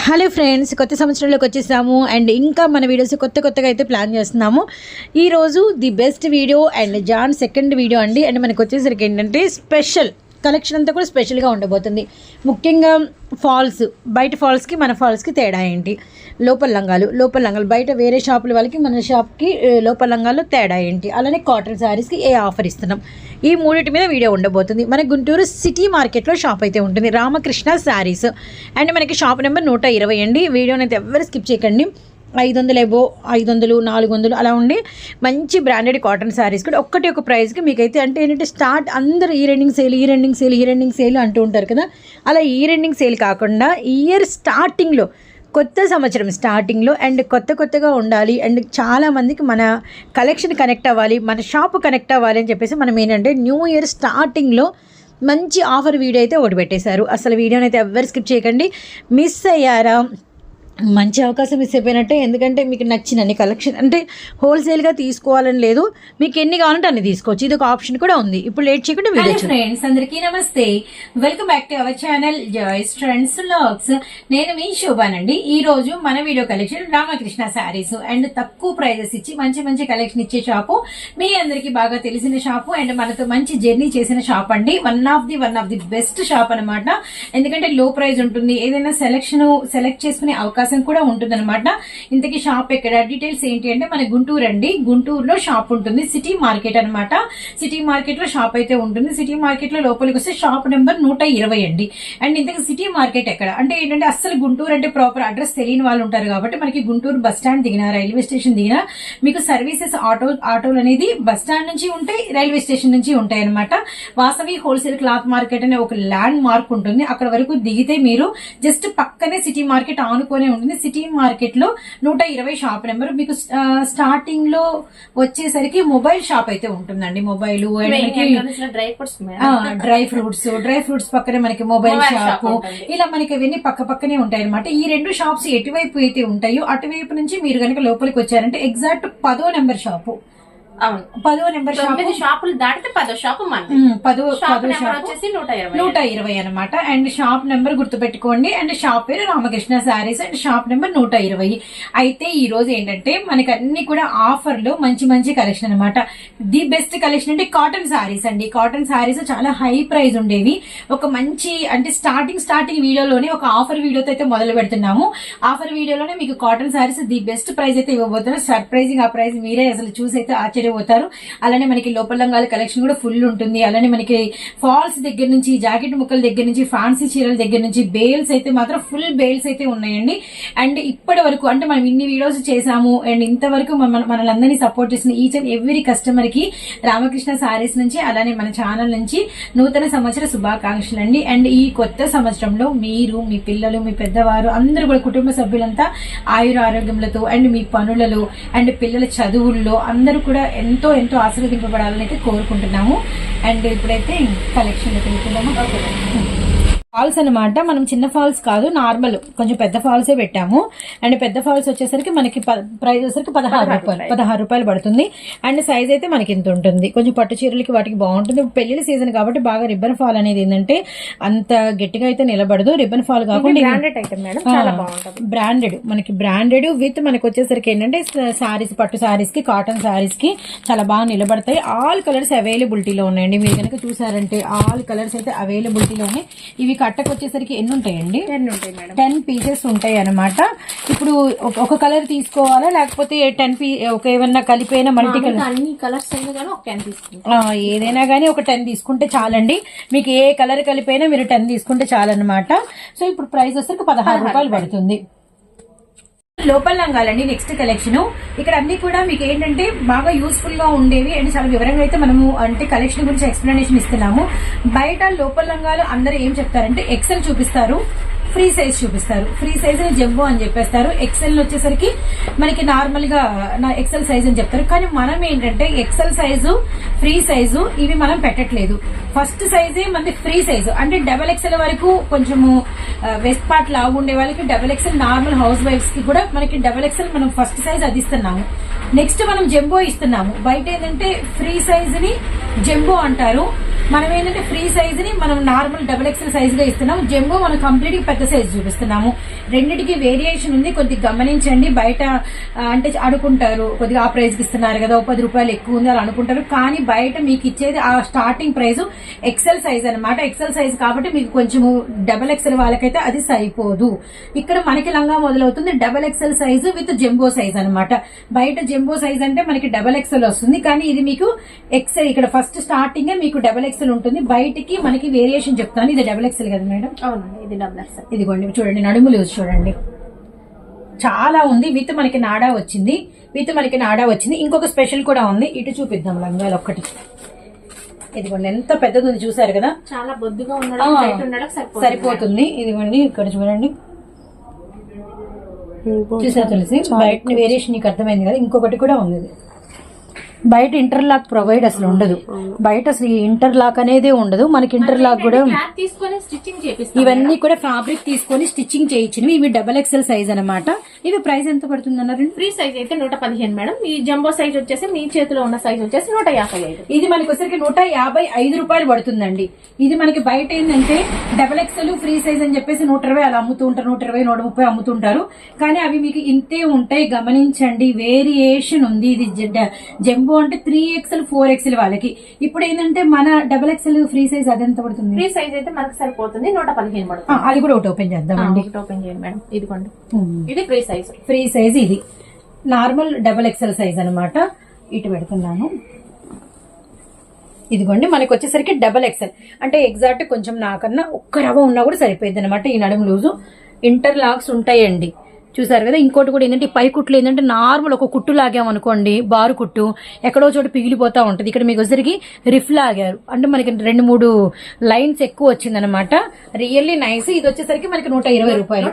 Hello friends కొత్త సంవత్సరంలోకి వచ్చేసాము అండ్ ఇంకా మన వీడియోస్ కొత్త కొత్తగా అయితే ప్లాన్ చేస్తున్నాము. ఈరోజు ది బెస్ట్ వీడియో అండ్ జాన్ సెకండ్ వీడియో అండి. అండ్ మనకు వచ్చేసరికి ఏంటంటే స్పెషల్ కలెక్షన్ అంతా కూడా స్పెషల్గా ఉండబోతుంది. ముఖ్యంగా ఫాల్స్ బయట ఫాల్స్కి మన ఫాల్స్కి తేడా ఏంటి? లోపల లంగాలు లోపల లంగాలు బయట వేరే షాపుల వాళ్ళకి మన షాప్కి లోపల లంగాలు తేడా ఏంటి? అలానే కాటన్ శారీస్కి ఏ ఆఫర్ ఇస్తున్నాం? ఈ మూడింటి మీద వీడియో ఉండబోతుంది. మన గుంటూరు సిటీ మార్కెట్లో షాప్ అయితే ఉంటుంది. రామకృష్ణ శారీస్ అండ్ మనకి షాప్ నెంబర్ నూట ఇరవై అండి. వీడియోని అయితే ఎవరు స్కిప్ చేయకండి. ఐదు వందలు ఏవో ఐదు వందలు నాలుగు వందలు అలా ఉండి మంచి బ్రాండెడ్ కాటన్ శారీస్ కూడా ఒక్కటి ఒక ప్రైస్కి మీకైతే అంటే ఏంటంటే స్టార్ట్ అందరూ ఈ రెండింగ్ సేల్ ఈ రెండింగ్ సేల్ ఈ రెండింగ్ సేల్ అంటూ ఉంటారు కదా. అలా ఈ రెండింగ్ సేల్ కాకుండా ఇయర్ స్టార్టింగ్లో కొత్త సంవత్సరం స్టార్టింగ్లో అండ్ కొత్త కొత్తగా ఉండాలి అండ్ చాలామందికి మన కలెక్షన్ కనెక్ట్ అవ్వాలి మన షాప్ కనెక్ట్ అవ్వాలి అని చెప్పేసి మనం ఏంటంటే న్యూ ఇయర్ స్టార్టింగ్లో మంచి ఆఫర్ వీడియో అయితే ఒకటి పెట్టేశారు. అసలు వీడియోని అయితే ఎవ్వరు స్కిప్ చేయకండి. మిస్ అయ్యారా? మంచి అవకాశం మిస్ అయిపోయినట్టే ఎందుకంటే మీకు నచ్చినన్ని కలెక్షన్ అంటే హోల్సేల్గా తీసుకోవాలని లేదు మీకు ఎన్ని కావాలంటే అన్ని తీసుకోవచ్చు. ఇది ఒక ఆప్షన్ కూడా ఉంది. ఇప్పుడు లేట్ చేయకుండా వీడియో ఫ్రెండ్స్ అందరికీ నమస్తే. Welcome back to our channel joys trends logs నేను మీ శోభానండి. ఈ రోజు మన video collection Ramakrishna sarees and తక్కువ ప్రైజెస్ ఇచ్చి మంచి మంచి కలెక్షన్ ఇచ్చే షాపు మీ అందరికీ బాగా తెలిసిన షాపు అండ్ మనతో మంచి జర్నీ చేసిన షాప్ అండి. One of the one of the best shop అన్నమాట. ఎందుకంటే లో ప్రైస్ ఉంటుంది. ఏదైనా సెలెక్షన్ సెలెక్ట్ చేసుకునే అవకాశం కూడా ఉంటుంది అనమాట ఇంతకీ షాప్ ఎక్కడ? డీటెయిల్స్ ఏంటి అంటే మన గుంటూరు అండి. గుంటూరులో షాప్ ఉంటుంది. సిటీ మార్కెట్ అన్నమాట. సిటీ మార్కెట్లో షాప్ అయితే ఉంటుంది. సిటీ మార్కెట్లో లోపలికి వస్తే షాప్ నెంబర్ నూట ఇరవై అండి. అండ్ ఇంతకు సిటీ మార్కెట్ ఎక్కడ? అంటే ఏంటంటే అస్సలు గుంటూరు అంటే ప్రాపర్ అడ్రస్ తెలియని వాళ్ళు ఉంటారు కాబట్టి మనకి గుంటూరు బస్ స్టాండ్ దిగిన రైల్వే స్టేషన్ దిగిన మీకు సర్వీసెస్ ఆటో ఆటోలు అనేది బస్ స్టాండ్ నుంచి ఉంటాయి రైల్వే స్టేషన్ నుంచి ఉంటాయి అనమాట వాసవి హోల్సేల్ క్లాత్ మార్కెట్ అనే ఒక ల్యాండ్ మార్క్ ఉంటుంది. అక్కడ వరకు దిగితే మీరు జస్ట్ పక్కనే సిటీ మార్కెట్ ఆనుకొని ఉంటుంది. సిటీ మార్కెట్లో నూట ఇరవై షాప్ నెంబర్. మీకు స్టార్టింగ్లో వచ్చేసరికి మొబైల్ షాప్ అయితే ఉంటుందండి. Mobile dry fruits dry fruits dry fruits పక్కనే మనకి మొబైల్ షాప్. ఇలా మనకి అవన్నీ పక్క పక్కనే ఉంటాయి అనమాట ఈ రెండు షాప్స్ ఎటువైపు అయితే ఉంటాయో అటువైపు నుంచి మీరు కనుక లోపలికి వచ్చారంటే ఎగ్జాక్ట్ పదో నెంబర్ షాపు. అవును. పదో నెంబర్ తొమ్మిది షాపులు దాటితే పదో షాపు మన పదో షాప్ పదో షాప్. వచ్చేసి నూట ఇరవై. నూట ఇరవై అనమాట అండ్ షాప్ నెంబర్ గుర్తుపెట్టుకోండి. అండ్ షాప్ పేరు Ramakrishna sarees. And shop number నూట ఇరవై. అయితే ఈ రోజు ఏంటంటే మనకి అన్ని కూడా ఆఫర్లో మంచి మంచి కలెక్షన్ అనమాట ది బెస్ట్ కలెక్షన్ అంటే కాటన్ శారీస్ అండి. కాటన్ శారీస్ చాలా హై ప్రైస్ ఉండేవి. ఒక మంచి అంటే స్టార్టింగ్ స్టార్టింగ్ వీడియోలోనే ఒక ఆఫర్ వీడియోతో అయితే మొదలు పెడుతున్నాము. ఆఫర్ వీడియోలోనే మీకు cotton sarees the best price అయితే ఇవ్వబోతున్నారు సర్ప్రైజింగ్ ఆ ప్రైస్ మీరే అసలు చూసి అయితే పోతారు. అలానే మనకి లోపల కలెక్షన్ కూడా ఫుల్ ఉంటుంది. అలానే మనకి ఫాల్స్ దగ్గర నుంచి జాకెట్ ముక్కల దగ్గర నుంచి ఫ్యాన్సీ చీరల దగ్గర నుంచి బేల్స్ అయితే మాత్రం ఫుల్ బేల్స్ అయితే ఉన్నాయండి. అండ్ ఇప్పటి వరకు అంటే మనం ఇన్ని వీడియోస్ చేసాము అండ్ ఇంతవరకు మన మనలందరినీ సపోర్ట్ చేసిన ఈచ్ అండ్ ఎవ్రీ కస్టమర్కి రామకృష్ణ సారీస్ నుంచి అలానే మన ఛానల్ నుంచి నూతన సంవత్సర శుభాకాంక్షలు అండి. అండ్ ఈ కొత్త సంవత్సరంలో మీరు మీ పిల్లలు మీ పెద్దవారు అందరూ కూడా కుటుంబ సభ్యులంతా ఆయుర ఆరోగ్యములతో అండ్ మీ పనులలో అండ్ పిల్లల చదువుల్లో అందరూ కూడా ఎంతో ఎంతో ఆశీర్వదింపబడాలని అయితే కోరుకుంటున్నాము. అండ్ ఇప్పుడైతే కలెక్షన్ వెళ్తున్నాము ఫాల్స్ అన్నమాట. మనం చిన్న ఫాల్స్ కాదు నార్మల్. కొంచెం పెద్ద ఫాల్సే పెట్టాము. అండ్ పెద్ద ఫాల్స్ వచ్చేసరికి మనకి ప్రైస్ వచ్చేసరికి పదహారు రూపాయలు. పదహారు రూపాయలు పడుతుంది. అండ్ సైజ్ అయితే మనకి ఇంత ఉంటుంది. కొంచెం పట్టు చీరలకి వాటికి బాగుంటుంది. పెళ్ళిళ్ళ సీజన్ కాబట్టి బాగా రిబ్బన్ ఫాల్ అనేది ఏంటంటే అంత గట్టిగా అయితే నిలబడదు. రిబ్బన్ ఫాల్ కాకుండా బ్రాండెడ్ మనకి బ్రాండెడ్ విత్ మనకి వచ్చేసరికి ఏంటంటే సారీస్ పట్టు సారీస్కి కాటన్ సారీస్కి చాలా బాగా నిలబడతాయి. ఆల్ కలర్స్ అవైలబిలిటీలో ఉన్నాయండి. మీరు కనుక చూసారంటే ఆల్ కలర్స్ అయితే అవైలబిలిటీలో ఉన్నాయి ఇవి కట్టకు వచ్చేసరికి ఎన్ని ఉంటాయండి టెన్ ఉంటాయి మేడం. టెన్ పీసెస్ ఉంటాయి అన్నమాట. ఇప్పుడు ఒక- కలర్ తీసుకోవాలా? లేకపోతే టెన్ పీ ఒక ఏమన్నా కలిపైన మల్టీ కలర్? అన్ని కలర్స్ ఏదైనా కానీ ఒక టెన్ తీసుకుంటే చాలండి. మీకు ఏ కలర్ కలిపైనా మీరు టెన్ తీసుకుంటే చాలన్నమాట. సో ఇప్పుడు ప్రైస్ వచ్చేసరికి పదహారు రూపాయలు. పడుతుంది. లోపల లంగాలండి నెక్స్ట్ కలెక్షన్ ఇక్కడ అన్ని కూడా మీకు ఏంటంటే బాగా యూస్ఫుల్గా ఉండేవి అండ్ చాలా వివరంగా అయితే మనము అంటే కలెక్షన్ గురించి ఎక్స్ప్లెనేషన్ ఇస్తున్నాము. బయట లోపల లంగాలు అందరూ ఏం చెప్తారంటే ఎక్సెల్ చూపిస్తారు. ఫ్రీ సైజ్ చూపిస్తారు. ఫ్రీ సైజ్ జంబో అని చెప్పేస్తారు. ఎక్సెల్ వచ్చేసరికి మనకి నార్మల్గా నా ఎక్సెల్ సైజ్ అని చెప్తారు. కానీ మనం ఏంటంటే ఎక్సెల్ సైజు ఫ్రీ సైజు ఇవి మనం పెట్టట్లేదు. ఫస్ట్ సైజే మనకి ఫ్రీ సైజు అంటే డబల్ ఎక్సెల్ వరకు కొంచెము వెస్ట్ పార్ట్ లావు ఉండే వాళ్ళకి డబల్ ఎక్సెల్ నార్మల్ హౌస్ వైఫ్స్కి కూడా మనకి డబల్ ఎక్సెల్ మనం ఫస్ట్ సైజ్ అది ఇస్తున్నాము. నెక్స్ట్ మనం జంబో ఇస్తున్నాము. బయట ఏంటంటే ఫ్రీ సైజ్ని జంబో అంటారు. మనం ఏంటంటే ఫ్రీ సైజ్ని మనం నార్మల్ డబుల్ ఎక్స్ఎల్ సైజ్గా ఇస్తున్నాం జంబో మనం కంప్లీట్గా పెద్ద సైజ్ చూపిస్తున్నాము. రెండింటికి వేరియేషన్ ఉంది. కొద్దిగా గమనించండి. బయట అంటే అనుకుంటారు కొద్దిగా ఆ ప్రైస్కి ఇస్తున్నారు కదా ఓ పది రూపాయలు ఎక్కువ ఉంది అని అనుకుంటారు. కానీ బయట మీకు ఇచ్చేది ఆ స్టార్టింగ్ ప్రైస్ ఎక్సెల్ సైజ్ అనమాట ఎక్సెల్ సైజ్ కాబట్టి మీకు కొంచెము డబల్ ఎక్సెల్ వాళ్ళకైతే అది సరిపోదు. ఇక్కడ మనకి లంగా మొదలవుతుంది double XL size with jumbo size అనమాట బయట జంబో సైజ్ అంటే మనకి డబల్ ఎక్సెల్ వస్తుంది. కానీ ఇది మీకు ఎక్సెల్ ఇక్కడ ఫస్ట్ స్టార్టింగ్ మీకు డబల్ ఎక్సెల్ ఉంటుంది. బయటికి మనకి వేరియేషన్ చెప్తాను. ఇది డబల్ ఎక్సెల్ కదా మేడం? అవునండి ఇది డబుల్ ఎక్స్ఎల్ ఇదిగోండి చూడండి నడుము లూజ్ చూడండి. చాలా ఉంది. విత్ మనకి నాడా వచ్చింది. విత్ మనకి నాడా వచ్చింది. ఇంకొక స్పెషల్ కూడా ఉంది. ఇటు చూపిద్దాం లంగాలు ఒక్కటి. ఇదిగోండి ఎంత పెద్దది ఉంది చూసారు కదా? చాలా బొద్దుగా ఉండడం సరిపోతుంది. సరిపోతుంది. ఇదిగోండి ఇక్కడ చూడండి. చూసా తులసి? బయట వేరియేషన్ నీకు అర్థమైంది కదా? ఇంకొకటి కూడా ఉంది. ఇది. బయట ఇంటర్లాక్ ప్రొవైడ్ అసలు ఉండదు. బయట అసలు ఈ ఇంటర్లాక్ అనేది ఉండదు. మనకి ఇంటర్లాక్ కూడా ఇవన్నీ కూడా ఫ్యాబ్రిక్ తీసుకొని స్టిచ్చింగ్ చేయించినవి. ఇవి డబల్ ఎక్సెల్ సైజ్ అన్నమాట. ఇవి ప్రైస్ ఎంత పడుతుంది అన్నారు ఫ్రీ సైజ్ అయితే నూట పదిహేను మేడం. ఈ జంబో సైజ్ వచ్చేసి మీ చేతిలో ఉన్న సైజ్ వచ్చేసి నూట యాభై ఐదు. ఇది మనకి వచ్చరికి నూట యాభై ఐదు రూపాయలు పడుతుందండి. ఇది మనకి బయట ఏంటంటే డబల్ ఎక్సెల్ ఫ్రీ సైజ్ అని చెప్పేసి నూట ఇరవై అలా అమ్ముతూ ఉంటారు. నూట ఇరవై నూట ముప్పై అమ్ముతుంటారు. కానీ అవి మీకు ఇంతే ఉంటాయి. గమనించండి. వేరియేషన్ ఉంది. ఇది జ- జంబో అంటే త్రీ ఎక్సెల్ ఫోర్ ఎక్సెల్ వాళ్ళకి. ఇప్పుడు ఏంటంటే మన డబల్ ఎక్సెల్ ఫ్రీ సైజ్ అది ఎంత పడుతుంది? ఫ్రీ సైజ్ అయితే మనకు సరిపోతుంది నూట పదిహేను పడుతుంది. అది కూడా ఒకటి ఓపెన్ చేద్దామండి ఒకటి ఓపెన్ చేయండి మేడం. ఇదిగోండి. ఇది ఫ్రీ సైజ్ ఫ్రీ సైజ్ ఇది. నార్మల్ డబల్ ఎక్సెల్ సైజ్ అన్నమాట. ఇటు పెడుతున్నాను. ఇదిగోండి మనకి వచ్చేసరికి డబల్ ఎక్సెల్ అంటే ఎగ్జాక్ట్ కొంచెం నాకన్నా ఒక్క రవ్వ ఉన్నా కూడా సరిపోయింది అనమాట ఈ నడుము లూజు. ఇంటర్ లాక్స్ ఉంటాయండి. చూసారు కదా? ఇంకోటి కూడా ఏంటంటే పై కుట్లు ఏంటంటే నార్మల్ ఒక కుట్టు లాగామనుకోండి బారు కుట్టు ఎక్కడో చోట పిగిలిపోతా ఉంటుంది. ఇక్కడ మీకు వచ్చేసరికి రిఫ్ లాగారు. అంటే మనకి రెండు మూడు లైన్స్ ఎక్కువ వచ్చిందనమాట రియల్లీ నైస్. ఇది వచ్చేసరికి మనకి నూట ఇరవై రూపాయలు.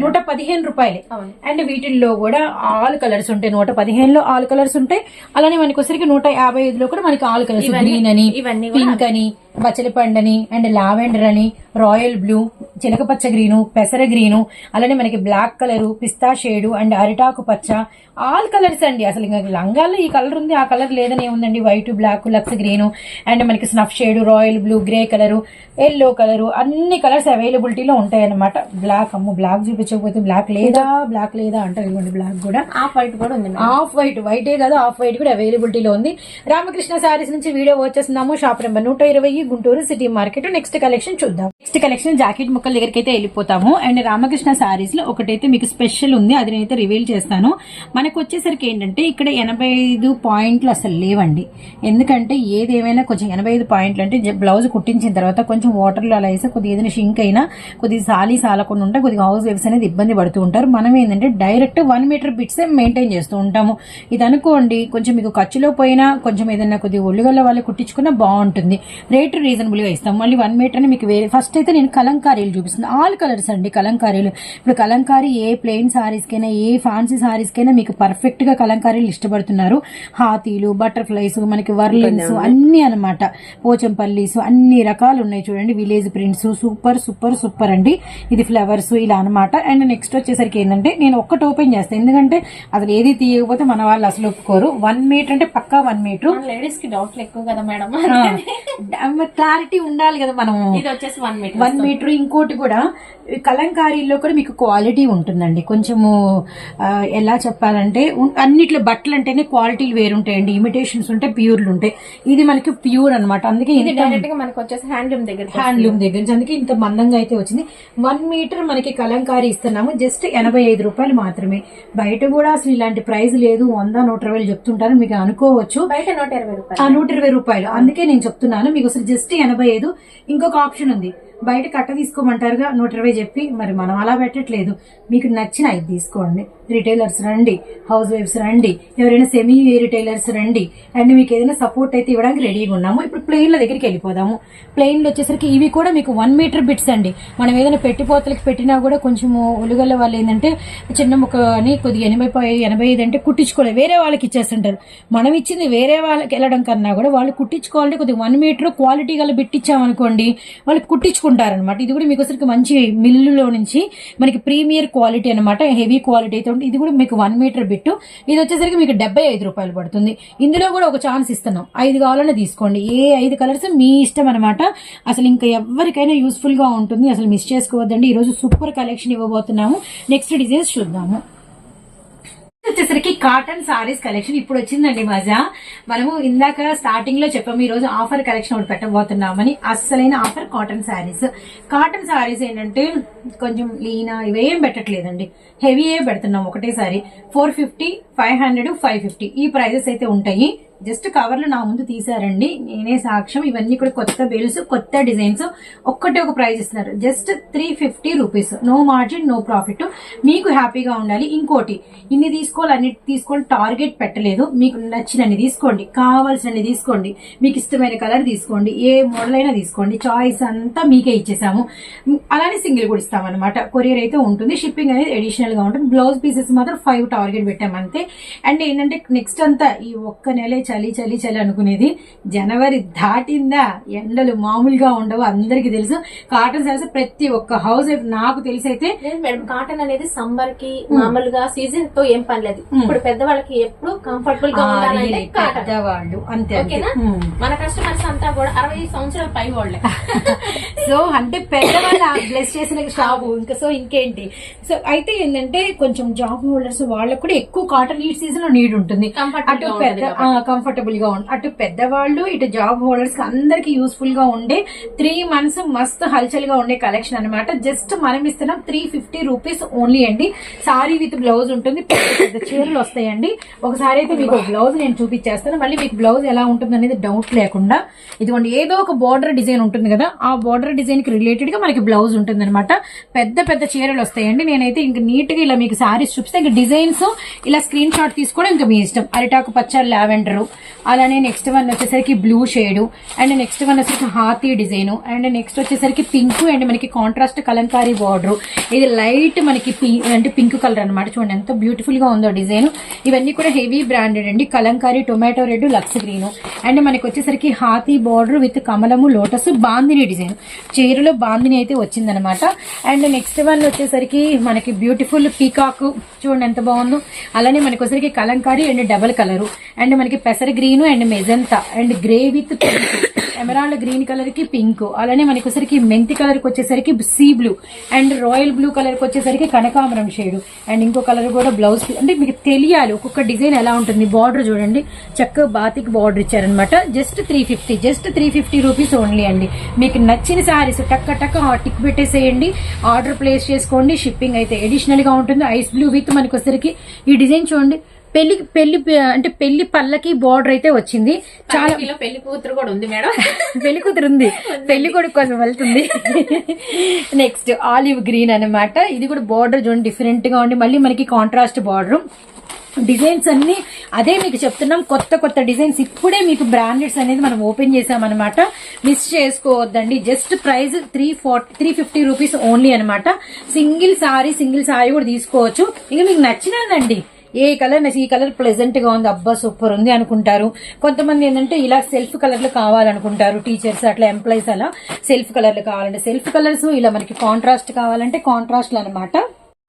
నూట పదిహేను రూపాయలే. అండ్ వీటిల్లో కూడా ఆల్ కలర్స్ ఉంటాయి. నూట పదిహేనులో ఆల్ కలర్స్ ఉంటాయి. అలానే మనకి వచ్చరికి నూట యాభై ఐదులో కూడా మనకి ఆల్ కలర్స్ గ్రీన్ అని పింక్ అని బచ్చలిపండు అని అండ్ లావెండర్ అని రాయల్ బ్లూ చిలకపచ్చ గ్రీను పెసర గ్రీను అలానే మనకి బ్లాక్ కలరు పిస్తా షేడు అండ్ అరిటాకు పచ్చ. ఆల్ కలర్స్ అండి. అసలు ఇంకా లంగాల్లో ఈ కలర్ ఉంది ఆ కలర్ లేదని ఏముందండి white black lux green and మనకి snuff shade royal blue grey colour yellow colour అన్ని కలర్స్ అవైలబిలిటీలో ఉంటాయి అన్నమాట బ్లాక్ అమ్ము బ్లాక్ చూపించకపోతే బ్లాక్ లేదా బ్లాక్ లేదా అంటారు ఇవ్వండి బ్లాక్ కూడా. హాఫ్ వైట్ కూడా ఉంది ఆఫ్ వైట్ వైటే కాదు ఆఫ్ వైట్ కూడా అవైలబిలిటీలో ఉంది. రామకృష్ణ సారీస్ నుంచి వీడియో వచ్చేస్తున్నాము షాప్ నెంబర్ నూట ఇరవై Guntur city market next collection చూద్దాం. నెక్స్ట్ కలెక్షన్ జాకెట్ ముక్కల దగ్గరికి అయితే వెళ్ళిపోతాము. అండ్ రామకృష్ణ సారీస్లో ఒకటైతే మీకు స్పెషల్ ఉంది. అది నేనైతే రివీల్ చేస్తాను. మనకు వచ్చేసరికి ఏంటంటే ఇక్కడ ఎనభై ఐదు పాయింట్లు అసలు లేవండి. ఎందుకంటే ఏదేమైనా కొంచెం ఎనభై ఐదు పాయింట్లు అంటే బ్లౌజ్ కుట్టించిన తర్వాత కొంచెం వాటర్లో అలా వేస్తే కొద్దిగా ఏదైనా షింక్ అయినా కొద్దిగా సాలి సాలకుండా ఉంటే కొద్దిగా హౌస్ వైఫ్స్ అనేది ఇబ్బంది పడుతూ ఉంటారు. మనం ఏంటంటే direct one metre bits maintain చేస్తూ ఉంటాము. ఇది అనుకోండి కొంచెం మీకు ఖర్చులో పోయినా కొంచెం ఏదైనా కొద్దిగా ఒళ్ళుగల్ల వాళ్ళు కుట్టించుకున్నా బాగుంటుంది. రేట్ రీజనబుల్గా ఇస్తాం. మళ్ళీ వన్ మీటర్ అని మీకు వేరే ఫస్ట్ అయితే నేను కలంకారీలు చూపిస్తున్నాను ఆల్ కలర్స్ అండి కలంకారీలు. ఇప్పుడు కలంకారీ ఏ ప్లెయిన్ సారీస్ కైనా ఏ ఫ్యాన్సీ సారీస్ కైనా మీకు పర్ఫెక్ట్గా కలంకారీలు ఇష్టపడుతున్నారు. హాతీలు బటర్ఫ్లైస్ మనకి వర్లిన్స్ అన్ని అన్నమాట. పోచంపల్లీస్ అన్ని రకాలు ఉన్నాయి చూడండి. Village prints super super super అండి. ఇది ఫ్లవర్స్ ఇలా అన్నమాట. అండ్ నెక్స్ట్ వచ్చేసరికి ఏంటంటే నేను ఒక్కటి ఓపెన్ చేస్తాను ఎందుకంటే అసలు ఏది తీయకపోతే మన వాళ్ళు అసలు ఒప్పుకోరు. వన్ మీటర్ అంటే పక్కా వన్ మీటర్ లేడీస్కి డౌట్లు ఎక్కువ కదా మేడం. క్లారిటీ ఉండాలి కదా మనం. ఇది వచ్చేసి వన్ మీటర్ వన్ మీటర్ ఇంకోటి కూడా కలంకారీలో కూడా మీకు క్వాలిటీ ఉంటుందండి. కొంచెము ఎలా చెప్పాలంటే అన్నిట్లో బట్టలు అంటేనే క్వాలిటీలు వేరుంటాయండి. ఇమిటేషన్స్ ఉంటాయి ప్యూర్లు ఉంటాయి. ఇది మనకి ప్యూర్ అన్నమాట. అందుకే ఇది ఇంత డైరెక్ట్గా మనకి వచ్చేసి హ్యాండ్లూమ్ దగ్గర హ్యాండ్లూమ్ దగ్గర నుంచి. అందుకే ఇంత మందంగా అయితే వచ్చింది. వన్ మీటర్ మనకి కలంకారీ ఇస్తున్నాము. జస్ట్ ఎనభై ఐదు రూపాయలు మాత్రమే. బయట కూడా అసలు ఇలాంటి ప్రైస్ లేదు. వంద నూట ఇరవై చెప్తుంటారు. మీకు అనుకోవచ్చు. బయట నూట ఇరవై రూపాయలు. నూట ఇరవై రూపాయలు. అందుకే నేను చెప్తున్నాను. మీకు అసలు జస్ట్ ఎనభై ఐదు. ఇంకొక ఆప్షన్ ఉంది. బయట కట్ట తీసుకోమంటారుగా నూట ఇరవై చెప్పి మరి మనం అలా పెట్టట్లేదు. మీకు నచ్చిన ఇది తీసుకోండి. రిటైలర్స్ రండి హౌస్ వైఫ్స్ రండి ఎవరైనా సెమీ రిటైలర్స్ రండి. అండ్ మీకు ఏదైనా సపోర్ట్ అయితే ఇవ్వడానికి రెడీగా ఉన్నాము. ఇప్పుడు ప్లెయిన్ల దగ్గరికి వెళ్ళిపోదాము. ప్లెయిన్లు వచ్చేసరికి ఇవి కూడా మీకు వన్ మీటర్ బిట్స్ అండి. మనం ఏదైనా పెట్టిపోతలకి పెట్టినా కూడా కొంచెం ఒలుగల వాళ్ళు ఏంటంటే చిన్న ముక్క అని కొద్దిగా ఎనభై పై- ఎనభై ఐదు అంటే కుట్టించుకోలేదు వేరే వాళ్ళకి ఇచ్చేస్తుంటారు. మనం ఇచ్చింది వేరే వాళ్ళకి వెళ్ళడం కన్నా కూడా వాళ్ళు కుట్టించుకోవాలంటే కొద్దిగా వన్ మీటర్ క్వాలిటీ గల బిట్టిచ్చామనుకోండి వాళ్ళు కుట్టించుకుంటారనమాట ఇది కూడా మీకు అసలు మంచి మిల్లులో నుంచి మనకి ప్రీమియర్ క్వాలిటీ అనమాట హెవీ క్వాలిటీ అయితే ఉంటుంది ఇది కూడా మీకు వన్ మీటర్ బిట్టు ఇది వచ్చేసరికి మీకు డెబ్బై ఐదు రూపాయలు పడుతుంది. ఇందులో కూడా ఒక ఛాన్స్ ఇస్తున్నాం. ఐదు కావాలన్నా తీసుకోండి. ఏ ఐదు కలర్స్ మీ ఇష్టం అనమాట అసలు ఇంకా ఎవరికైనా యూస్ఫుల్గా ఉంటుంది. అసలు మిస్ చేసుకోవద్దండి. ఈరోజు సూపర్ కలెక్షన్ ఇవ్వబోతున్నాము. నెక్స్ట్ డిజైన్స్ చూద్దాము. వచ్చేసరికి కాటన్ సారీస్ కలెక్షన్ ఇప్పుడు వచ్చిందండి మజా. మనము ఇందాక స్టార్టింగ్లో చెప్పాము ఈ రోజు ఆఫర్ కలెక్షన్ ఒకటి పెట్టబోతున్నామని. అస్సలైన offer cotton sarees cotton sarees ఏంటంటే కొంచెం లీనా ఇవేం పెట్టట్లేదండి. హెవీయే పెడుతున్నాం ఒకటేసారి. Four fifty five hundred five fifty ఈ ప్రైజెస్ అయితే ఉంటాయి. జస్ట్ కవర్లు నా ముందు తీసారండి నేనే సాక్ష్యం. ఇవన్నీ కూడా కొత్త బేల్స్ కొత్త డిజైన్స్ ఒక్కటే ఒక ప్రైస్ ఇస్తున్నారు. Just three fifty rupees no margin no profit మీకు హ్యాపీగా ఉండాలి. ఇంకోటి ఇన్ని తీసుకోవాలి అన్ని తీసుకోవాలి టార్గెట్ పెట్టలేదు. మీకు నచ్చినన్ని తీసుకోండి. కావాల్సినన్ని తీసుకోండి. మీకు ఇష్టమైన కలర్ తీసుకోండి. ఏ మోడల్ అయినా తీసుకోండి. చాయిస్ అంతా మీకే ఇచ్చేసాము. అలానే సింగిల్ కూడా ఇస్తాం అనమాట కొరియర్ అయితే ఉంటుంది. షిప్పింగ్ అనేది అడిషనల్గా ఉంటుంది. బ్లౌజ్ పీసెస్ మాత్రం ఫైవ్ టార్గెట్ పెట్టాము అంతే అండ్ ఏంటంటే నెక్స్ట్ అంతా ఈ ఒక్క నెలే చలి చలి చలి అనుకునేది. జనవరి దాటిందా ఎండలు మామూలుగా ఉండవు అందరికీ తెలుసు. కాటన్ సారీస్ ప్రతి ఒక్క హౌస్ నాకు తెలిసి అయితే మేడం కాటన్ అనేది సమ్మర్కి మామూలుగా సీజన్తో ఏం పని లేదు. ఇప్పుడు పెద్దవాళ్ళకి ఎప్పుడు కంఫర్టబుల్గా ఉండాలంటే పెద్దవాళ్ళు అంతే ఓకేనా. మన కస్టమర్స్ అంతా కూడా అరవై సంవత్సరాల పై వాళ్ళే. సో అంటే పెద్దవాళ్ళు బ్లెస్ చేసిన షాపు ఇంకా సో ఇంకేంటి? సో అయితే ఏంటంటే కొంచెం జాబ్ హోల్డర్స్ వాళ్ళకు కూడా ఎక్కువ కాటన్ ఈ సీజన్లో నీడ్ ఉంటుంది. అటు పెద్ద ఉంటుంది కంఫర్టబుల్గా అటు పెద్దవాళ్ళు ఇటు జాబ్ హోల్డర్స్ అందరికి యూస్ఫుల్గా ఉండే త్రీ మంత్స్ మస్తు హల్చల్గా ఉండే కలెక్షన్ అన్నమాట. జస్ట్ మనం ఇస్తున్నాం త్రీ ఫిఫ్టీ రూపీస్ ఓన్లీ అండి. సారీ విత్ బ్లౌజ్ ఉంటుంది. పెద్ద పెద్ద చీరలు వస్తాయండి. ఒకసారి అయితే మీకు బ్లౌజ్ నేను చూపించేస్తాను. మళ్ళీ మీకు బ్లౌజ్ ఎలా ఉంటుంది అనేది డౌట్ లేకుండా. ఇదిగోండి ఏదో ఒక బార్డర్ డిజైన్ ఉంటుంది కదా ఆ బార్డర్ డిజైన్కి రిలేటెడ్గా మనకి బ్లౌజ్ ఉంటుంది అనమాట పెద్ద పెద్ద చీరలు వస్తాయండి. నేనైతే ఇంక నీట్గా ఇలా మీకు సారీస్ చూపిస్తే. ఇంకా డిజైన్స్ ఇలా స్క్రీన్ షాట్ తీసుకోవడం ఇంకా మీ ఇష్టం. అరిటాకు పచ్చ లావెండర్ అలానే నెక్స్ట్ వన్ వచ్చేసరికి blue shade and next one వచ్చేసరికి హాతీ డిజైన్ అండ్ నెక్స్ట్ వచ్చేసరికి పింక్ అండ్ మనకి కాంట్రాస్ట్ కలంకారీ బార్డర్ ఇది లైట్ మనకి అంటే పింక్ కలర్ అన్నమాట. చూడండి ఎంత బ్యూటిఫుల్గా ఉందో డిజైన్ ఇవన్నీ కూడా హెవీ బ్రాండెడ్ అండి. Kalamkari tomato red lux green and మనకి వచ్చేసరికి హాతీ బార్డర్ విత్ కమలము లోటస్ బాందిని డిజైన్ చీరలో బాందిని అయితే వచ్చిందనమాట అండ్ నెక్స్ట్ వన్ వచ్చేసరికి మనకి బ్యూటిఫుల్ పీకాక్ చూడండి ఎంత బాగుందో. అలానే మనకి వచ్చేసరికి Kalamkari and double colour and మనకి పెసర green and magenta and grey with pink emerald green కలర్కి పింక్. అలానే మనకి వచ్చేసరికి మెంతి కలర్కి వచ్చేసరికి sea blue and royal blue కలర్కి వచ్చేసరికి కనకాంబరం షేడ్. అండ్ ఇంకో కలర్ కూడా బ్లౌజ్ అంటే మీకు తెలియాలి ఒక్కొక్క డిజైన్ ఎలా ఉంటుంది. బార్డర్ చూడండి. చక్కగా బాతిక్ బార్డర్ ఇచ్చారనమాట just three fifty just three fifty rupees only అండి. మీకు నచ్చిన శారీస్ టక్క టక్క టిక్ పెట్టేసేయండి. ఆర్డర్ ప్లేస్ చేసుకోండి. షిప్పింగ్ అయితే అడిషనల్గా ఉంటుంది. ఐస్ బ్లూ విత్ మనకి వచ్చేసరికి ఈ డిజైన్ చూడండి. పెళ్ళి పెళ్ళి అంటే పెళ్ళి పళ్ళకి బార్డర్ అయితే వచ్చింది. చాలా పెళ్ళి కూతురు కూడా ఉంది మేడం. పెళ్ళి కూతురు ఉంది. పెళ్ళి కొడుకు కోసం వెళ్తుంది. నెక్స్ట్ ఆలివ్ గ్రీన్ అన్నమాట. ఇది కూడా బార్డర్ చూడండి డిఫరెంట్గా ఉండి మళ్ళీ మనకి కాంట్రాస్ట్ బార్డర్ డిజైన్స్ అన్ని అదే మీకు చెప్తున్నాం. కొత్త కొత్త డిజైన్స్ ఇప్పుడే మీకు బ్రాండెడ్స్ అనేది మనం ఓపెన్ చేసామన్నమాట మిస్ చేసుకోవద్దండి. Just price three forty three fifty rupees only అనమాట సింగిల్ సారీ సింగిల్ సారీ కూడా తీసుకోవచ్చు. ఇంకా మీకు నచ్చినదండి. ఏ కలర్ ఈ కలర్ ప్లెజెంట్గా ఉంది అబ్బా సూపర్ ఉంది అనుకుంటారు. కొంతమంది ఏంటంటే ఇలా సెల్ఫ్ కలర్లు కావాలనుకుంటారు టీచర్స్ అట్లా ఎంప్లాయీస్ అలా సెల్ఫ్ కలర్లు కావాలంటే. సెల్ఫ్ కలర్స్ ఇలా మనకి కాంట్రాస్ట్ కావాలంటే కాంట్రాస్ట్లు అనమాట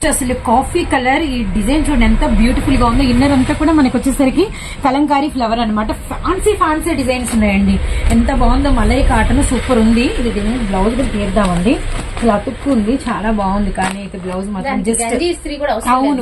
అసలు కాఫీ కలర్ ఈ డిజైన్ చూడండి ఎంత బ్యూటిఫుల్గా ఉందో. ఇన్నర్ అంతా కూడా మనకి వచ్చేసరికి కలంకారీ ఫ్లవర్ అన్నమాట. ఫ్యాన్సీ ఫ్యాన్సీ డిజైన్స్ ఉన్నాయండి. ఎంత బాగుందో మలై కాటన్ సూపర్ ఉంది. ఇది బ్లౌజ్ కూడా తీద్దామండి. అసలు చాలా బాగుంది. కానీ అయితే బ్లౌజ్ మాత్రం జస్ట్ అవును.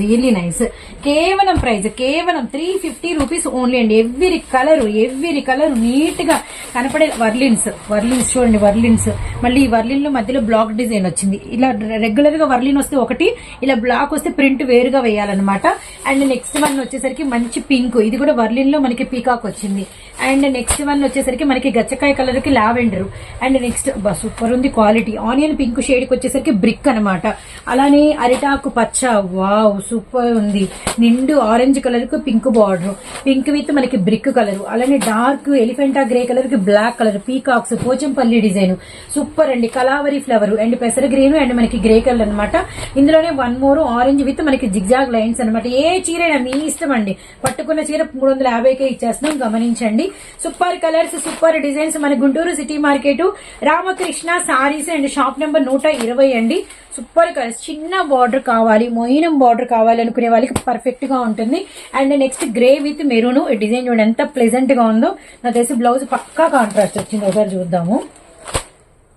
రియల్లీ నైస్ కేవలం ప్రైస్ కేవలం త్రీ ఫిఫ్టీ రూపీస్ ఓన్లీ అండి. ఎవ్రీ కలర్ ఎవ్రీ కలర్ నీట్గా కనపడే వర్లిన్స్. వర్లిన్స్ చూడండి వర్లిన్స్. మళ్ళీ ఈ వర్లిన్లో మధ్యలో బ్లాక్ డిజైన్ వచ్చింది. ఇలా రెగ్యులర్గా వర్లిన్ వస్తే ఒకటి ఇలా బ్లాక్ వస్తే ప్రింట్ వేరుగా వేయాలన్నమాట. అండ్ నెక్స్ట్ వన్ వచ్చేసరికి మంచి పింక్ ఇది కూడా వర్లిన్లో మనకి పీకాక్ వచ్చింది. అండ్ నెక్స్ట్ వన్ వచ్చేసరికి మనకి గచ్చకాయ కలర్కి లావెండర్. అండ్ నెక్స్ట్ సూపర్ ఉంది క్వాలిటీ. ఆనియన్ పింక్ షేడ్కి వచ్చేసరికి బ్రిక్ అనమాట అలానే అరిటాకు పచ్చ వావ్ సూపర్ ఉంది. నిండు ఆరెంజ్ కలర్కు పింక్ బార్డర్. పింక్ విత్ మనకి బ్రిక్ కలర్. అలానే డార్క్ ఎలిఫెంటా గ్రే కలర్కి black colour. Peacocks Pochampally design. Super అండి. కలావరి ఫ్లవర్ అండ్ పెసర గ్రీన్ అండ్ మనకి గ్రే కలర్ అనమాట ఇందులోనే వన్ మోర్ ఆరెంజ్ విత్ మనకి జిగ్జాగ్ లైన్స్ అన్నమాట. ఏ చీర మీ ఇష్టం అండి. పట్టుకున్న చీర మూడు వందల యాభైకే ఇచ్చేస్తున్నాం. గమనించండి. సూపర్ కలర్స్ సూపర్ డిజైన్స్ మన Guntur city market. Ramakrishna saris and shop number నూట ఇరవై అండి. సూపర్ కలర్స్ చిన్న బార్డర్ కావాలి మొయినం బార్డర్ కావాలి అనుకునే వాళ్ళకి పర్ఫెక్ట్గా ఉంటుంది. And next grey with maroon. Design చూడండి ఎంత ప్లెజెంట్గా ఉందో. నాకు తెలిసి బ్లౌజ్ పక్కా కాంట్రాస్ట్ వచ్చింది. ఒకసారి చూద్దాము.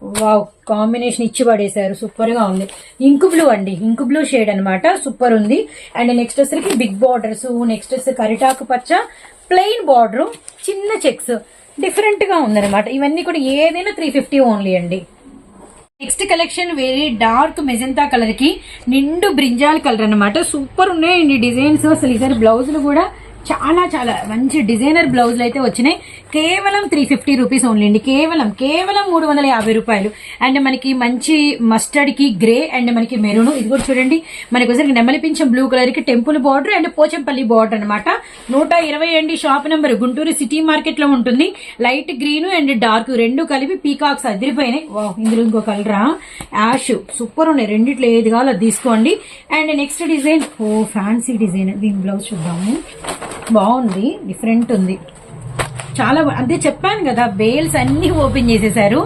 వావ్ కాంబినేషన్ ఇచ్చి పడేశారు. సూపర్గా ఉంది. ఇంకు బ్లూ అండి. ఇంకు బ్లూ షేడ్ అనమాట సూపర్ ఉంది. అండ్ నెక్స్ట్ వచ్చరికి బిగ్ బార్డర్స్ నెక్స్ట్ వచ్చి కరిటాకు పచ్చ ప్లెయిన్ బార్డర్ చిన్న చెక్స్. డిఫరెంట్గా ఉందన్నమాట. ఇవన్నీ కూడా ఏదైనా త్రీ ఫిఫ్టీ ఓన్లీ అండి. నెక్స్ట్ కలెక్షన్ వేరే డార్క్ మెజంతా కలర్కి నిండు బ్రింజాల్ కలర్ అనమాట సూపర్ ఉన్నాయండి డిజైన్స్. అసలు ఈసారి బ్లౌజులు కూడా చాలా చాలా మంచి డిజైనర్ బ్లౌజులు అయితే వచ్చినాయి. కేవలం త్రీ ఫిఫ్టీ రూపీస్ ఓన్లీ అండి. కేవలం కేవలం మూడు వందల యాభై రూపాయలు. అండ్ మనకి మంచి మస్టర్డ్కి గ్రే అండ్ మనకి మెరూన్. ఇది కూడా చూడండి. మనకి వచ్చరికి నెమలిపించం బ్లూ కలర్కి temple border and Pochampally border అనమాట నూట ఇరవై అండి షాప్ నెంబర్. గుంటూరు సిటీ మార్కెట్లో ఉంటుంది. లైట్ గ్రీన్ అండ్ డార్క్ రెండు కలిపి పీకాక్స్ అదిరిపోయినాయి. వావ్, ఇందులో ఇంకో కలరా యాష్ సూపర్ ఉన్నాయి. రెండిట్లో ఏది కావాలో అది తీసుకోండి. And next design. Oh fancy design. దీని బ్లౌజ్ చూద్దాము. బాగుంది. డిఫరెంట్ ఉంది. చాలా అంటే చెప్పాను కదా బేల్స్ అన్ని ఓపెన్ చేసేసారు.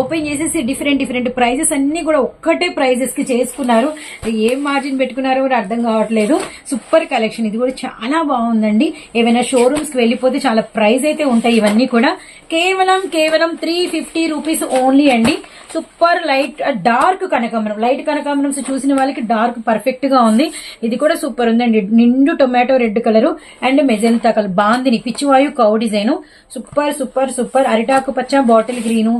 ఓపెన్ చేసేసి డిఫరెంట్ డిఫరెంట్ ప్రైజెస్ అన్ని కూడా ఒక్కటే ప్రైజెస్కి చేసుకున్నారు. ఏం మార్జిన్ పెట్టుకున్నారో కూడా అర్థం కావట్లేదు. సూపర్ కలెక్షన్ ఇది కూడా చాలా బాగుందండి. ఏమైనా షోరూమ్స్కి వెళ్ళిపోతే చాలా ప్రైస్ అయితే ఉంటాయి ఇవన్నీ కూడా. కేవలం కేవలం త్రీ ఫిఫ్టీ రూపీస్ ఓన్లీ అండి. సూపర్ లైట్ డార్క్ కనకాంబరం. లైట్ కనకాంబరం చూసిన వాళ్ళకి డార్క్ పర్ఫెక్ట్గా ఉంది. ఇది కూడా సూపర్ ఉందండి. నిండు tomato red colour and magenta colour bandhani పిచ్చివాయు cow design super super super. అరిటాకు పచ్చ bottle green.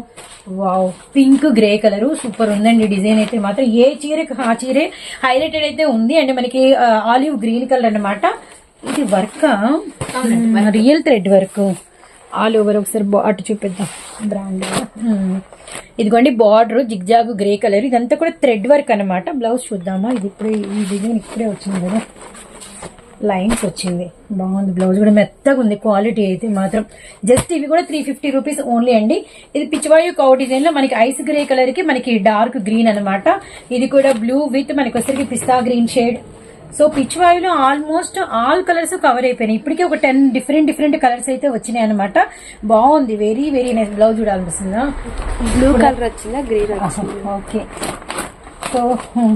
Wow. Pink grey colour. Super ఉందండి డిజైన్ అయితే మాత్రం. ఏ చీరకి ఆ చీరే హైలైటెడ్ అయితే ఉంది. అండ్ మనకి ఆలివ్ గ్రీన్ కలర్ అన్నమాట. ఇది work? Real thread work. All over ఒకసారి అటు చూపిద్దాం. బ్రాండ్. ఇదిగోండి బార్డర్ జిగ్జాగ్ గ్రే కలర్. ఇదంతా కూడా థ్రెడ్ వర్క్ అన్నమాట. బ్లౌజ్ చూద్దామా? ఇది ఇప్పుడే ఈ డిజైన్ ఇప్పుడే వచ్చింది కదా. లైన్స్ వచ్చింది. బాగుంది. బ్లౌజ్ కూడా మెత్తగా ఉంది. క్వాలిటీ అయితే మాత్రం జస్ట్ ఇవి కూడా త్రీ ఫిఫ్టీ రూపీస్ ఓన్లీ అండి. ఇది పిచ్చివాయు కౌ డిజైన్లో మనకి ఐస్ గ్రే కలర్కి మనకి డార్క్ గ్రీన్ అన్నమాట. ఇది కూడా బ్లూ విత్ మనకి వచ్చరికి పిస్తా గ్రీన్ షేడ్ సో పిచ్చివాయులో ఆల్మోస్ట్ ఆల్ కలర్స్ కవర్ అయిపోయినాయి. ఇప్పటికే ఒక టెన్ డిఫరెంట్ డిఫరెంట్ కలర్స్ అయితే వచ్చినాయి అనమాట బాగుంది. వెరీ వెరీ నైస్ బ్లౌజ్ చూడాలనిపిస్తుందా? బ్లూ కలర్ వచ్చిందా? గ్రీన్ ఓకే సో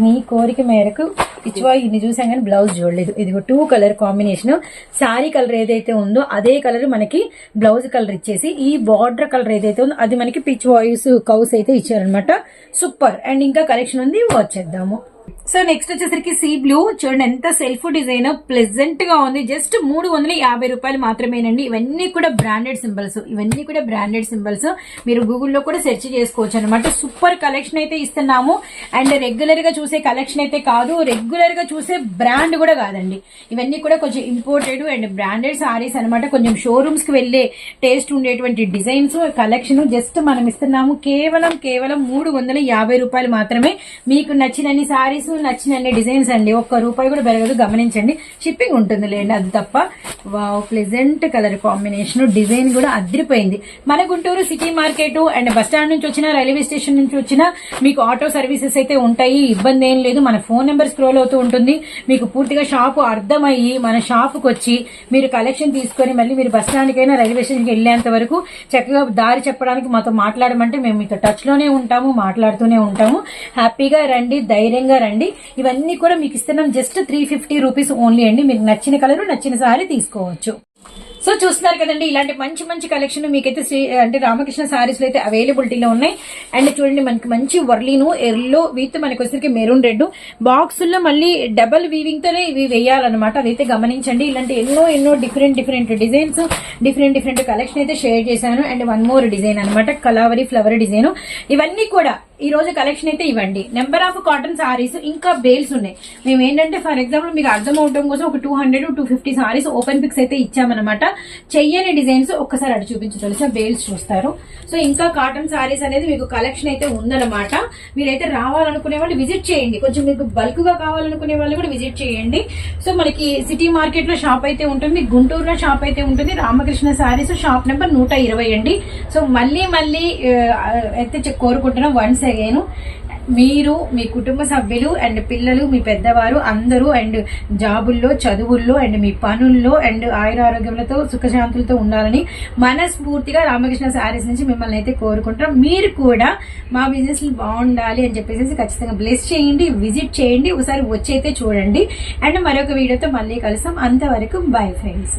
మీ కోరిక మేరకు పిచ్చివాయి ఇన్ని చూసాం కానీ బ్లౌజ్ చూడలేదు. ఇది two colour combination sari colour ఏదైతే ఉందో అదే కలర్ మనకి బ్లౌజ్ కలర్ ఇచ్చేసి ఈ బార్డర్ కలర్ ఏదైతే ఉందో అది మనకి పిచ్ వాయిస్ కౌస్ అయితే ఇచ్చారనమాట సూపర్ అండ్ ఇంకా కలెక్షన్ ఉంది వచ్చేద్దాము. సో నెక్స్ట్ వచ్చేసరికి సీ బ్లూ చూడండి ఎంత సెల్ఫ్ డిజైన్ ప్లెజెంట్గా ఉంది. జస్ట్ మూడు వందల యాభై రూపాయలు మాత్రమేనండి. ఇవన్నీ కూడా బ్రాండెడ్ సింబల్స్ ఇవన్నీ కూడా బ్రాండెడ్ సింబల్స్ మీరు గూగుల్లో కూడా సెర్చ్ చేసుకోవచ్చు అనమాట సూపర్ కలెక్షన్ అయితే ఇస్తున్నాము. అండ్ రెగ్యులర్గా చూసే కలెక్షన్ అయితే కాదు. రెగ్యులర్గా చూసే బ్రాండ్ కూడా కాదండి. ఇవన్నీ కూడా కొంచెం ఇంపోర్టెడ్ అండ్ బ్రాండెడ్ సారీస్ అనమాట కొంచెం షోరూమ్స్కి వెళ్ళే టేస్ట్ ఉండేటువంటి డిజైన్స్ కలెక్షన్ జస్ట్ మనం ఇస్తున్నాము. కేవలం కేవలం మూడు యాభై రూపాయలు మాత్రమే. మీకు నచ్చినన్ని సారీస్ నచ్చినన్ని డిజైన్స్ అండి. ఒక్క రూపాయి కూడా పెరగదు గమనించండి. షిప్పింగ్ ఉంటుంది లేండి అది తప్ప wow pleasant colour combination design కూడా అదిరిపోయింది. మన Guntur city market and bus stand నుంచి వచ్చినా రైల్వే స్టేషన్ నుంచి వచ్చినా మీకు ఆటో సర్వీసెస్ అయితే ఉంటాయి. ఇబ్బంది ఏం లేదు. మన ఫోన్ నెంబర్ స్క్రోల్ అవుతూ ఉంటుంది. మీకు పూర్తిగా షాపు అర్థమయ్యి మన షాపుకి వచ్చి మీరు కలెక్షన్ తీసుకొని మళ్ళీ మీరు బస్ స్టాండ్కైనా రైల్వే స్టేషన్కి వెళ్ళేంత వరకు చక్కగా దారి చెప్పడానికి మాతో మాట్లాడమంటే మేము మీతో టచ్లోనే ఉంటాము మాట్లాడుతూనే ఉంటాము. హ్యాపీగా రండి. ధైర్యంగా రండి ఇవన్నీ కూడా మీకు ఇస్తున్నాం. Just three fifty rupees only అండి. మీకు నచ్చిన కలర్ నచ్చిన సారీ తీసుకోవచ్చు. సో చూస్తున్నారు కదండి ఇలాంటి మంచి మంచి కలెక్షన్ మీకైతే శ్రీ అంటే రామకృష్ణ సారీస్ అయితే అవైలబిలిటీలో ఉన్నాయి. అండ్ చూడండి మనకి మంచి వర్లీను ఎల్లో విత్ మనకి వచ్చేసరికి మెరూన్ రెడ్. బాక్సుల్లో మళ్ళీ డబల్ వీవింగ్ తోనే ఇవి వేయాలన్నమాట. అదైతే గమనించండి. ఇలాంటి ఎన్నో ఎన్నో different different designs different different collection అయితే షేర్ చేశాను. అండ్ వన్ మోర్ డిజైన్ అనమాట కలావరి ఫ్లవర్ డిజైన్ ఇవన్నీ కూడా ఈ రోజు కలెక్షన్ అయితే ఇవ్వండి. నెంబర్ ఆఫ్ కాటన్ సారీస్ ఇంకా బేల్స్ ఉన్నాయి. మేము ఏంటంటే ఫర్ ఎగ్జాంపుల్ మీకు అర్థం అవడం కోసం ఒక two hundred two fifty saris open picks అయితే ఇచ్చామన్నమాట. చెయ్యని డిజైన్స్ ఒక్కసారి అటు చూపించగలిసా బేల్స్ చూస్తారు. సో ఇంకా కాటన్ సారీస్ అనేది మీకు కలెక్షన్ అయితే ఉందన్నమాట. మీరైతే రావాలనుకునే వాళ్ళు విజిట్ చేయండి. కొంచెం మీకు బల్క్గా కావాలనుకునే వాళ్ళు కూడా విజిట్ చేయండి. సో మనకి సిటీ మార్కెట్లో షాప్ అయితే ఉంటుంది. గుంటూరులో షాప్ అయితే ఉంటుంది. రామకృష్ణ సారీస్ షాప్ నెంబర్ నూట ఇరవై అండి. సో మళ్ళీ మళ్ళీ అయితే కోరుకుంటున్నాం. వన్స్ అగైన్ మీరు మీ కుటుంబ సభ్యులు అండ్ పిల్లలు మీ పెద్దవారు అందరూ అండ్ జాబుల్లో చదువుల్లో అండ్ మీ పనుల్లో అండ్ ఆయుర ఆరోగ్యములతో సుఖశాంతులతో ఉండాలని మనస్ఫూర్తిగా రామకృష్ణ శారీస్ నుంచి మిమ్మల్ని అయితే కోరుకుంటాం మీరు కూడా మా బిజినెస్ బాగుండాలి అని చెప్పేసి ఖచ్చితంగా బ్లెస్ చేయండి విజిట్ చేయండి ఒకసారి వచ్చి అయితే చూడండి. అండ్ మరొక వీడియోతో మళ్ళీ కలుస్తాం. అంతవరకు బై ఫ్రెండ్స్